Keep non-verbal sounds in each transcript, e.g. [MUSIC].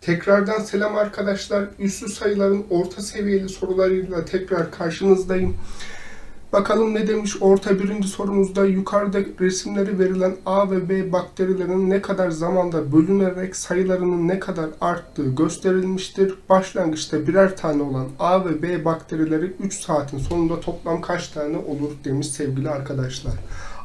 Tekrardan selam arkadaşlar. Üslü sayıların orta seviyeli sorularıyla tekrar karşınızdayım. Bakalım ne demiş orta birinci sorumuzda yukarıda resimleri verilen A ve B bakterilerin ne kadar zamanda bölünerek sayılarının ne kadar arttığı gösterilmiştir. Başlangıçta birer tane olan A ve B bakterileri 3 saatin sonunda toplam kaç tane olur demiş sevgili arkadaşlar.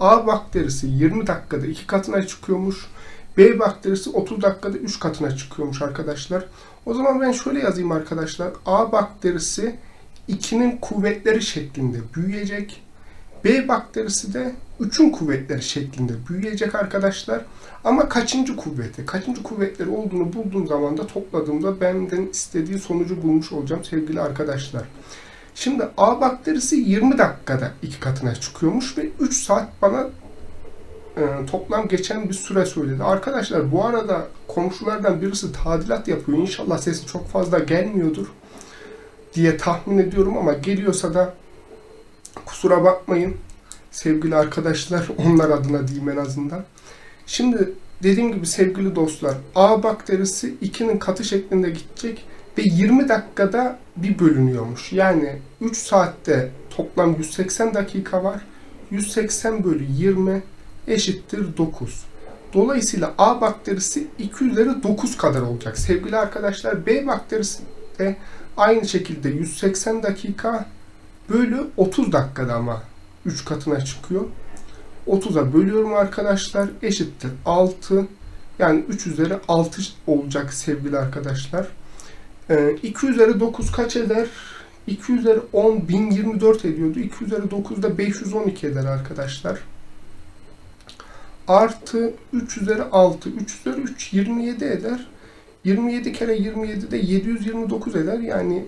A bakterisi 20 dakikada 2 katına çıkıyormuş. B bakterisi 30 dakikada 3 katına çıkıyormuş arkadaşlar. O zaman ben şöyle yazayım arkadaşlar. A bakterisi 2'nin kuvvetleri şeklinde büyüyecek. B bakterisi de 3'ün kuvvetleri şeklinde büyüyecek arkadaşlar. Ama kaçıncı kuvveti, kaçıncı kuvvetleri olduğunu bulduğum zaman da topladığımda benden istediği sonucu bulmuş olacağım sevgili arkadaşlar. Şimdi A bakterisi 20 dakikada iki katına çıkıyormuş ve 3 saat bana toplam geçen bir süre söyledi. Arkadaşlar bu arada komşulardan birisi tadilat yapıyor. İnşallah sesi çok fazla gelmiyordur diye tahmin ediyorum ama geliyorsa da kusura bakmayın sevgili arkadaşlar [LAUGHS] onlar adına diyeyim en azından. Şimdi dediğim gibi sevgili dostlar A bakterisi 2'nin katı şeklinde gidecek ve 20 dakikada bir bölünüyormuş. Yani 3 saatte toplam 180 dakika var. 180 bölü 20 eşittir 9. Dolayısıyla A bakterisi 2 üzeri 9 kadar olacak. Sevgili arkadaşlar B bakterisi de aynı şekilde 180 dakika bölü 30 dakikada ama 3 katına çıkıyor. 30'a bölüyorum arkadaşlar. Eşittir 6. Yani 3 üzeri 6 olacak sevgili arkadaşlar. 2 üzeri 9 kaç eder? 2 üzeri 10 1024 ediyordu. 2 üzeri 9 da 512 eder arkadaşlar artı 3 üzeri 6. 3 üzeri 3 27 eder. 27 kere 27 de 729 eder. Yani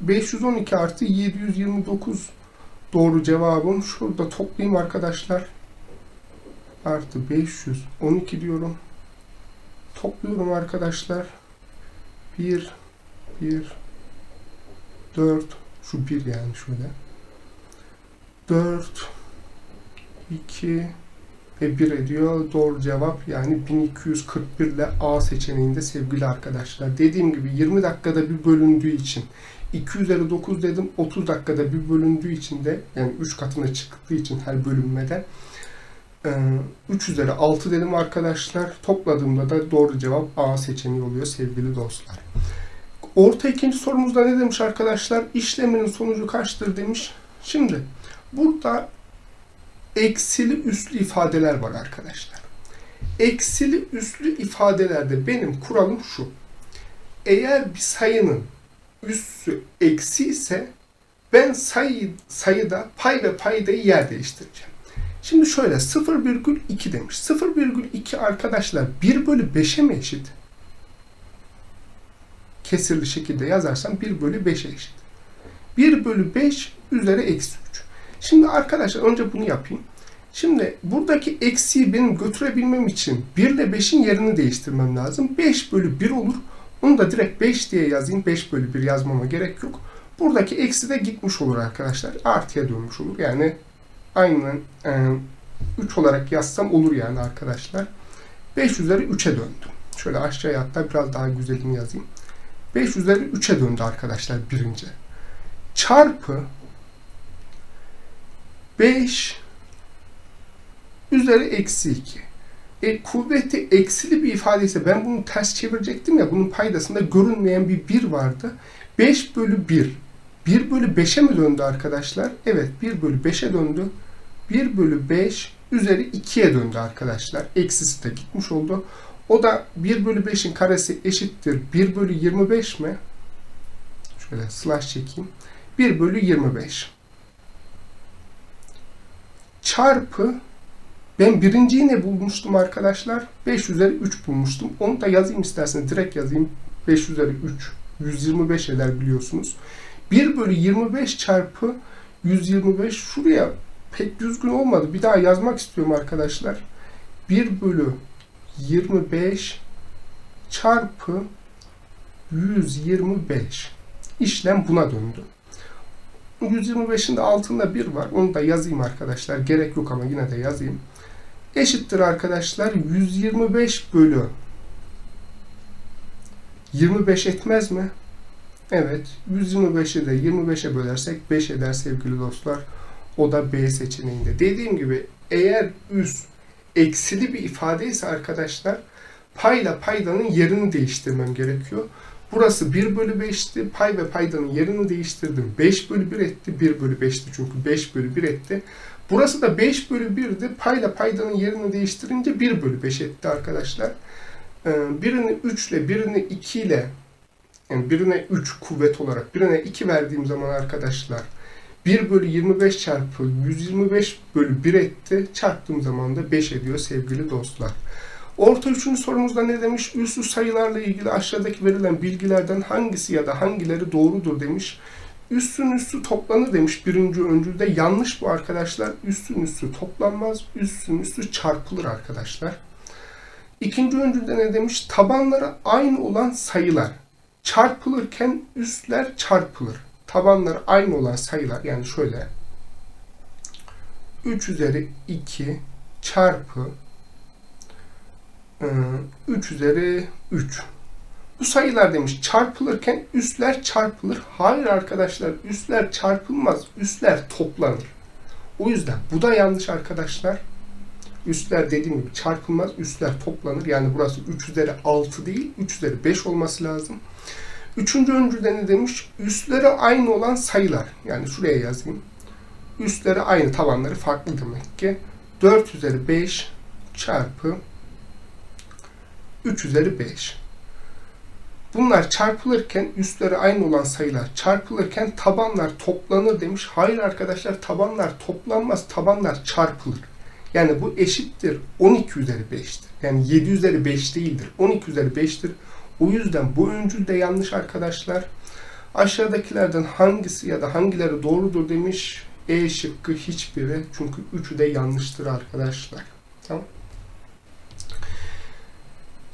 512 artı 729 doğru cevabım. Şurada toplayayım arkadaşlar. Artı 512 diyorum. Topluyorum arkadaşlar. 1 1 4 şu 1 yani şöyle. 4 2 ve 1 ediyor. Doğru cevap yani 1241 ile A seçeneğinde sevgili arkadaşlar. Dediğim gibi 20 dakikada bir bölündüğü için 2 üzeri 9 dedim 30 dakikada bir bölündüğü için de yani 3 katına çıktığı için her bölünmede 3 üzeri 6 dedim arkadaşlar. Topladığımda da doğru cevap A seçeneği oluyor sevgili dostlar. Orta ikinci sorumuzda ne demiş arkadaşlar? İşleminin sonucu kaçtır demiş. Şimdi burada eksili üslü ifadeler var arkadaşlar. Eksili üslü ifadelerde benim kuralım şu. Eğer bir sayının üssü eksi ise ben sayı, sayıda pay ve paydayı yer değiştireceğim. Şimdi şöyle 0,2 demiş. 0,2 arkadaşlar 1 bölü 5'e mi eşit? Kesirli şekilde yazarsam 1 bölü 5'e eşit. 1 bölü 5 üzeri eksi 3. Şimdi arkadaşlar önce bunu yapayım. Şimdi buradaki eksiği benim götürebilmem için 1 ile 5'in yerini değiştirmem lazım. 5 bölü 1 olur. Onu da direkt 5 diye yazayım. 5 bölü 1 yazmama gerek yok. Buradaki eksi de gitmiş olur arkadaşlar. Artıya dönmüş olur. Yani aynen e, 3 olarak yazsam olur yani arkadaşlar. 5 üzeri 3'e döndü. Şöyle aşağıya hatta biraz daha güzelini yazayım. 5 üzeri 3'e döndü arkadaşlar birinci. Çarpı 5 üzeri eksi 2. E, kuvveti eksili bir ifade ise ben bunu ters çevirecektim ya bunun paydasında görünmeyen bir 1 vardı. 5 bölü 1. 1 bölü 5'e mi döndü arkadaşlar? Evet 1 bölü 5'e döndü. 1 bölü 5 üzeri 2'ye döndü arkadaşlar. Eksisi de gitmiş oldu. O da 1 bölü 5'in karesi eşittir 1 bölü 25 mi? Şöyle slash çekeyim. 1 bölü 25. Çarpı ben birinciyi ne bulmuştum arkadaşlar? 5 üzeri 3 bulmuştum. Onu da yazayım isterseniz. Direkt yazayım. 5 üzeri 3. 125 eder biliyorsunuz. 1 bölü 25 çarpı 125 şuraya pek düzgün olmadı. Bir daha yazmak istiyorum arkadaşlar. 1 bölü 25 çarpı 125. İşlem buna döndü. 125'in de altında 1 var. Onu da yazayım arkadaşlar. Gerek yok ama yine de yazayım. Eşittir arkadaşlar 125 bölü 25 etmez mi? Evet. 125'i de 25'e bölersek 5 eder sevgili dostlar. O da B seçeneğinde. Dediğim gibi eğer üs eksili bir ifade ise arkadaşlar payla paydanın yerini değiştirmem gerekiyor. Burası 1 bölü 5'ti. Pay ve paydanın yerini değiştirdim. 5 bölü 1 etti. 1 bölü 5'ti çünkü 5 bölü 1 etti. Burası da 5 bölü 1'di. Payla paydanın yerini değiştirince 1 bölü 5 etti arkadaşlar. Ee, birini 3 ile birini 2 ile yani birine 3 kuvvet olarak birine 2 verdiğim zaman arkadaşlar 1 bölü 25 çarpı 125 bölü 1 etti. Çarptığım zaman da 5 ediyor sevgili dostlar. Orta üçüncü sorumuzda ne demiş? Üslü sayılarla ilgili aşağıdaki verilen bilgilerden hangisi ya da hangileri doğrudur demiş. Üstün üstü toplanır demiş birinci öncülde. Yanlış bu arkadaşlar. Üstün üstü toplanmaz. Üstün üstü çarpılır arkadaşlar. İkinci öncülde ne demiş? Tabanları aynı olan sayılar çarpılırken üstler çarpılır. Tabanları aynı olan sayılar yani şöyle 3 üzeri 2 çarpı 3 üzeri 3. Bu sayılar demiş çarpılırken üstler çarpılır. Hayır arkadaşlar üstler çarpılmaz. Üstler toplanır. O yüzden bu da yanlış arkadaşlar. Üstler dediğim gibi çarpılmaz. Üstler toplanır. Yani burası 3 üzeri 6 değil 3 üzeri 5 olması lazım. Üçüncü öncülde ne demiş? Üstleri aynı olan sayılar. Yani şuraya yazayım. Üstleri aynı tabanları farklı demek ki. 4 üzeri 5 çarpı 3 üzeri 5. Bunlar çarpılırken üstleri aynı olan sayılar çarpılırken tabanlar toplanır demiş. Hayır arkadaşlar tabanlar toplanmaz. Tabanlar çarpılır. Yani bu eşittir 12 üzeri 5'tir. Yani 7 üzeri 5 değildir. 12 üzeri 5'tir. O yüzden bu öncül de yanlış arkadaşlar. Aşağıdakilerden hangisi ya da hangileri doğrudur demiş. E şıkkı hiçbiri. Çünkü üçü de yanlıştır arkadaşlar. Tamam.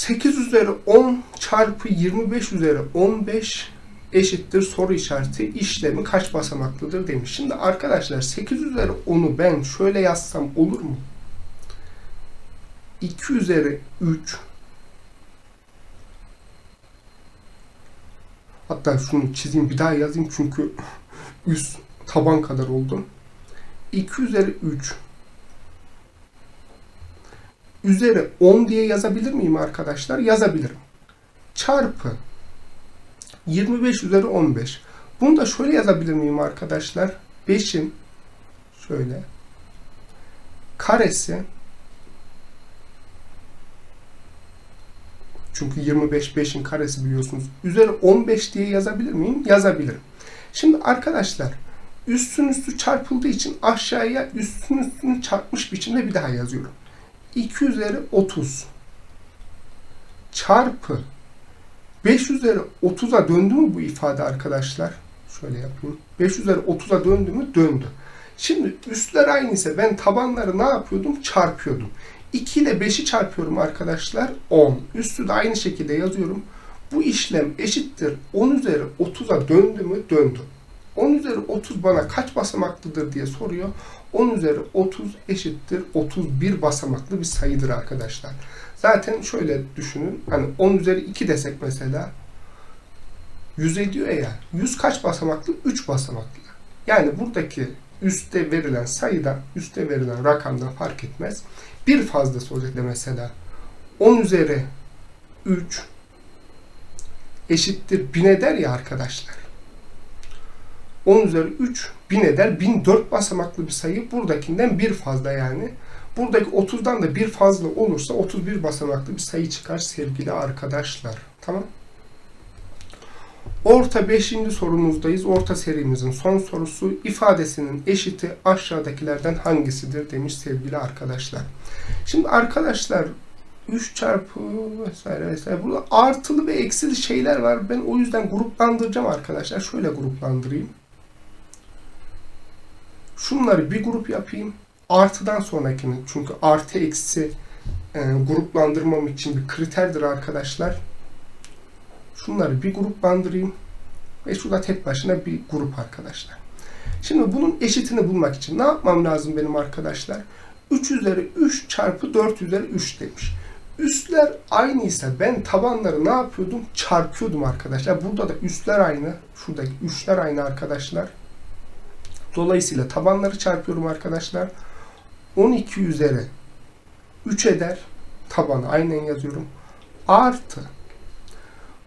8 üzeri 10 çarpı 25 üzeri 15 eşittir soru işareti işlemi kaç basamaklıdır demiş. Şimdi arkadaşlar 8 üzeri 10'u ben şöyle yazsam olur mu? 2 üzeri 3 Hatta şunu çizeyim bir daha yazayım çünkü [LAUGHS] üst taban kadar oldu. 2 üzeri 3 üzeri 10 diye yazabilir miyim arkadaşlar? Yazabilirim. Çarpı 25 üzeri 15. Bunu da şöyle yazabilir miyim arkadaşlar? 5'in şöyle karesi Çünkü 25 5'in karesi biliyorsunuz. Üzeri 15 diye yazabilir miyim? Yazabilirim. Şimdi arkadaşlar üstün üstü çarpıldığı için aşağıya üstün üstünü çarpmış biçimde bir daha yazıyorum. 2 üzeri 30 çarpı 5 üzeri 30'a döndü mü bu ifade arkadaşlar? Şöyle yapayım. 5 üzeri 30'a döndü mü? Döndü. Şimdi üstler aynı ise ben tabanları ne yapıyordum? Çarpıyordum. 2 ile 5'i çarpıyorum arkadaşlar 10. Üstü de aynı şekilde yazıyorum. Bu işlem eşittir 10 üzeri 30'a döndü mü? Döndü. 10 üzeri 30 bana kaç basamaklıdır diye soruyor. 10 üzeri 30 eşittir 31 basamaklı bir sayıdır arkadaşlar. Zaten şöyle düşünün. Hani 10 üzeri 2 desek mesela 100 ediyor ya. 100 kaç basamaklı? 3 basamaklı. Yani buradaki üstte verilen sayıda, üstte verilen rakamda fark etmez. Bir fazlası olacak mesela 10 üzeri 3 eşittir 1000 eder ya arkadaşlar. 10 üzeri 3 1000 eder. 1004 basamaklı bir sayı buradakinden bir fazla yani. Buradaki 30'dan da bir fazla olursa 31 basamaklı bir sayı çıkar sevgili arkadaşlar. Tamam. Orta 5. sorumuzdayız. Orta serimizin son sorusu ifadesinin eşiti aşağıdakilerden hangisidir demiş sevgili arkadaşlar. Şimdi arkadaşlar 3 çarpı vesaire vesaire. Burada artılı ve eksili şeyler var. Ben o yüzden gruplandıracağım arkadaşlar. Şöyle gruplandırayım. Şunları bir grup yapayım. Artıdan sonrakini. Çünkü artı eksi e, gruplandırmam için bir kriterdir arkadaşlar. Şunları bir gruplandırayım. Ve şurada tek başına bir grup arkadaşlar. Şimdi bunun eşitini bulmak için ne yapmam lazım benim arkadaşlar? 3 üzeri 3 çarpı 4 üzeri 3 demiş. Üstler aynıysa ben tabanları ne yapıyordum? Çarpıyordum arkadaşlar. Burada da üstler aynı. Şuradaki üçler aynı arkadaşlar. Dolayısıyla tabanları çarpıyorum arkadaşlar. 12 üzeri 3 eder. Tabanı aynen yazıyorum. Artı.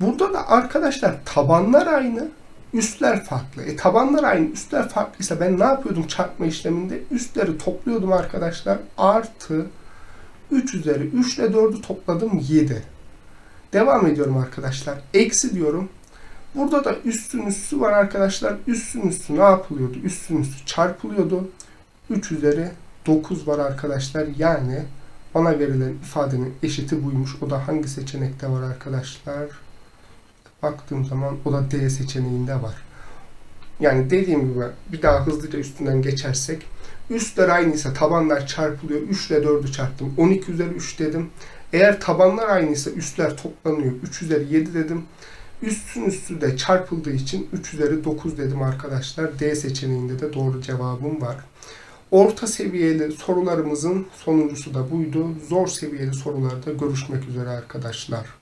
Burada da arkadaşlar tabanlar aynı. Üstler farklı. E tabanlar aynı, üstler farklıysa ben ne yapıyordum çarpma işleminde? Üstleri topluyordum arkadaşlar. Artı 3 üzeri 3 ile 4'ü topladım 7. Devam ediyorum arkadaşlar. Eksi diyorum. Burada da üstün üstü var arkadaşlar. Üstün üstü ne yapılıyordu? Üstün üstü çarpılıyordu. 3 üzeri 9 var arkadaşlar. Yani bana verilen ifadenin eşiti buymuş. O da hangi seçenekte var arkadaşlar? Baktığım zaman o da D seçeneğinde var. Yani dediğim gibi bir daha hızlıca üstünden geçersek üstler aynıysa tabanlar çarpılıyor. 3 ile 4'ü çarptım. 12 üzeri 3 dedim. Eğer tabanlar aynıysa üstler toplanıyor. 3 üzeri 7 dedim. Üstün üstü de çarpıldığı için 3 üzeri 9 dedim arkadaşlar. D seçeneğinde de doğru cevabım var. Orta seviyeli sorularımızın sonuncusu da buydu. Zor seviyeli sorularda görüşmek üzere arkadaşlar.